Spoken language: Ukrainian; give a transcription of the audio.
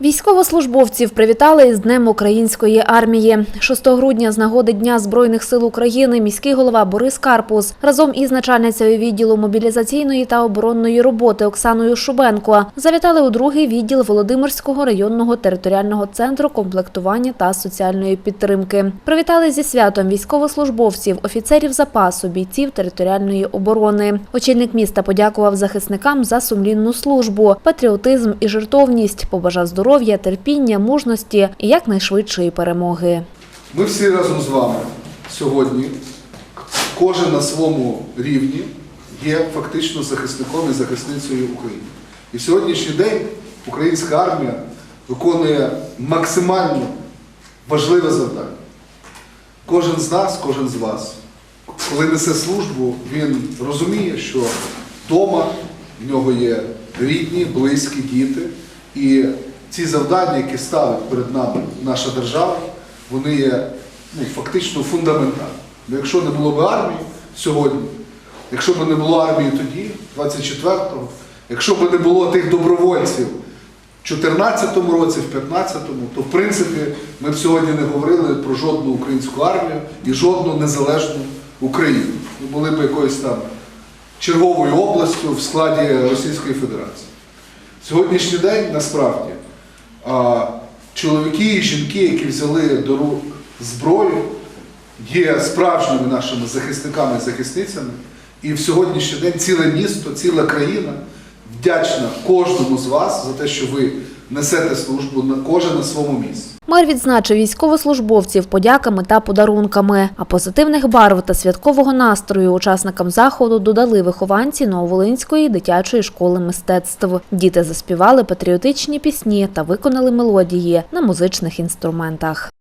Військовослужбовців привітали із Днем української армії. 6 грудня з нагоди Дня Збройних сил України міський голова Борис Карпус разом із начальницею відділу мобілізаційної та оборонної роботи Оксаною Шубенко завітали у другий відділ Володимирського районного територіального центру комплектування та соціальної підтримки. Привітали зі святом військовослужбовців, офіцерів запасу, бійців територіальної оборони. Очільник міста подякував захисникам за сумлінну службу, патріотизм і жертовність, побажав здоров'я, терпіння, мужності і якнайшвидшої перемоги. Ми всі разом з вами сьогодні, кожен на своєму рівні, є фактично захисником і захисницею України. І в сьогоднішній день українська армія виконує максимально важливе завдання. Кожен з нас, кожен з вас, коли несе службу, він розуміє, що вдома в нього є рідні, близькі, діти. І ці завдання, які ставить перед нами наша держава, вони є ну, фактично фундаментальні. Якщо не було б армії сьогодні, якщо б не було армії тоді, 24-го, якщо б не було тих добровольців в 14-му році, в 15-му, то в принципі ми б сьогодні не говорили про жодну українську армію і жодну незалежну Україну. Ми були б якоюсь там черговою областю в складі Російської Федерації. Сьогоднішній день насправді чоловіки і жінки, які взяли до рук зброю, є справжніми нашими захисниками і захисницями. І в сьогоднішній день ціле місто, ціла країна вдячна кожному з вас за те, що ви несете службу на кожен на своєму місці. Мер відзначив військовослужбовців подяками та подарунками. А позитивних барв та святкового настрою учасникам заходу додали вихованці Нововолинської дитячої школи мистецтв. Діти заспівали патріотичні пісні та виконали мелодії на музичних інструментах.